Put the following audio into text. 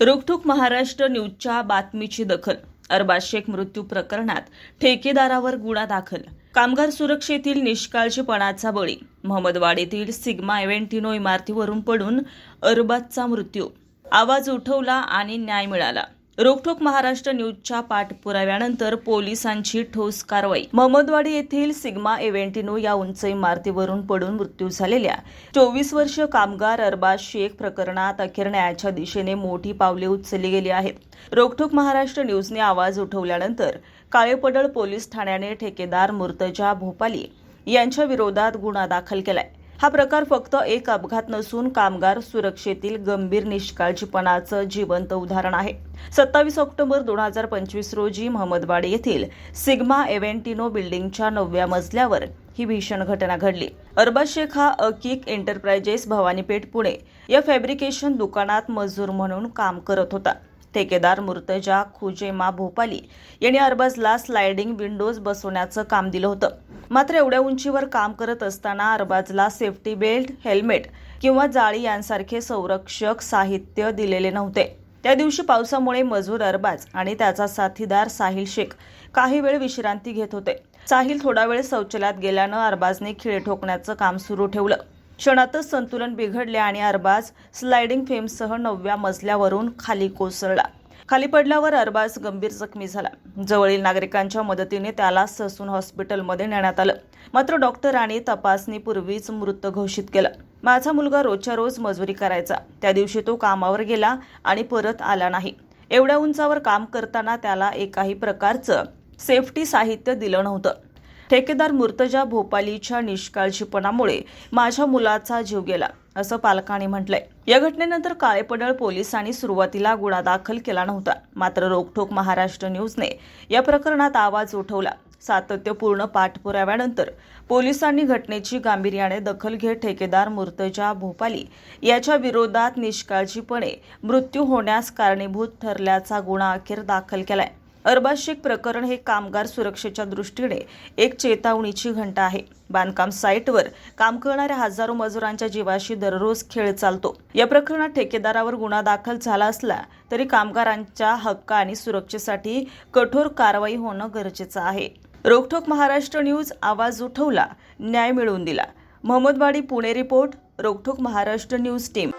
रोखोक महाराष्ट्र न्यूजच्या बातमीची दखल. अरबाज शेख मृत्यू प्रकरणात ठेकेदारावर गुन्हा दाखल. कामगार सुरक्षेतील निष्काळजीपणाचा बळी. महमदवाडीतील सिग्मा एव्हेंटिनो इमारतीवरून पडून अरबाजचा मृत्यू. आवाज उठवला आणि न्याय मिळाला. रोखोक महाराष्ट्र न्यूजच्या पाठपुराव्यानंतर पोलिसांची ठोस कारवाई. महमदवाडी येथील सिग्मा एव्हेंटिनो या उंच इमारतीवरून पडून मृत्यू झालेल्या चोवीस वर्ष कामगार अरबाज शेख प्रकरणात अखेर न्यायाच्या दिशेने मोठी पावले उचलली गेली आहेत. रोखोक महाराष्ट्र न्यूजने आवाज उठवल्यानंतर काळेपडळ पोलीस ठाण्याने ठेकेदार मुर्तजा भोपाली यांच्या विरोधात गुन्हा दाखल केलाय. हा प्रकार फक्त एक अपघात नसून कामगार सुरक्षेतील गंभीर निष्काळजीपणाचं जिवंत उदाहरण आहे. सत्तावीस ऑक्टोबर दोन हजार पंचवीस रोजी महमदवाडी येथील सिग्मा एव्हेंटिनो बिल्डिंगच्या नवव्या मजल्यावर ही भीषण घटना घडली. अरबाज शेख हा अकिक एंटरप्राइजेस भवानीपेठ पुणे या फॅब्रिकेशन दुकानात मजूर म्हणून काम करत होता. ठेकेदार मुर्तजा खुजेमा भोपाली यांनी अरबाजला स्लायडिंग विंडोज बसवण्याचं काम दिलं होतं. मात्र एवढ्या उंचीवर काम करत असताना अरबाजला सेफ्टी बेल्ट हेल्मेट किंवा जाळी यांसारखे संरक्षक साहित्य दिलेले नव्हते. त्या दिवशी पावसामुळे मजूर अरबाज आणि त्याचा साथीदार साहिल शेख काही वेळ विश्रांती घेत होते. साहिल थोडा वेळ शौचालयात गेल्यानं अरबाजने खिळे ठोकण्याचं काम सुरू ठेवलं. क्षणातच संतुलन बिघडले आणि अरबाज स्लायडिंग फेमसह नवव्या मजल्यावरून खाली कोसळला. खाली पडल्यावर अरबाज गंभीर जखमी झाला. जवळील नागरिकांच्या मदतीने त्याला ससून हॉस्पिटलमध्ये नेण्यात आलं. मात्र डॉक्टरांनी तपासणीपूर्वीच मृत घोषित केलं. माझा मुलगा रोजच्या रोज मजुरी करायचा. त्या दिवशी तो कामावर गेला आणि परत आला नाही. एवढ्या उंचावर काम करताना त्याला एकाही प्रकारचं सेफ्टी साहित्य दिलं नव्हतं. ठेकेदार मुर्तजा भोपालीच्या निष्काळजीपणामुळे माझ्या मुलाचा जीव गेला असं पालकांनी म्हटलंय. या घटनेनंतर काळेपडळ पोलिसांनी सुरुवातीला गुन्हा दाखल केला नव्हता. मात्र रोखोक महाराष्ट्र न्यूजने या प्रकरणात आवाज उठवला. सातत्यपूर्ण पाठपुराव्यानंतर पोलिसांनी घटनेची गांभीर्याने दखल घेत ठेकेदार मुर्तजा भोपाली याच्या विरोधात निष्काळजीपणे मृत्यू होण्यास कारणीभूत ठरल्याचा गुन्हा अखेर दाखल केलाय. अरबाज शेख प्रकरण हे कामगार सुरक्षेच्या दृष्टीने एक चेतावणीची घंटा आहे. बांधकाम साईटवर काम करणाऱ्या हजारो मजुरांच्या जीवाशी दररोज खेळ चालतो. या प्रकरणात ठेकेदारावर गुन्हा दाखल झाला असला तरी कामगारांच्या हक्क आणि सुरक्षेसाठी कठोर कारवाई होणं गरजेचं आहे. रोखोक महाराष्ट्र न्यूज आवाज उठवला न्याय मिळवून दिला. महमदवाडी पुणे रिपोर्ट रोखोक महाराष्ट्र न्यूज टीम.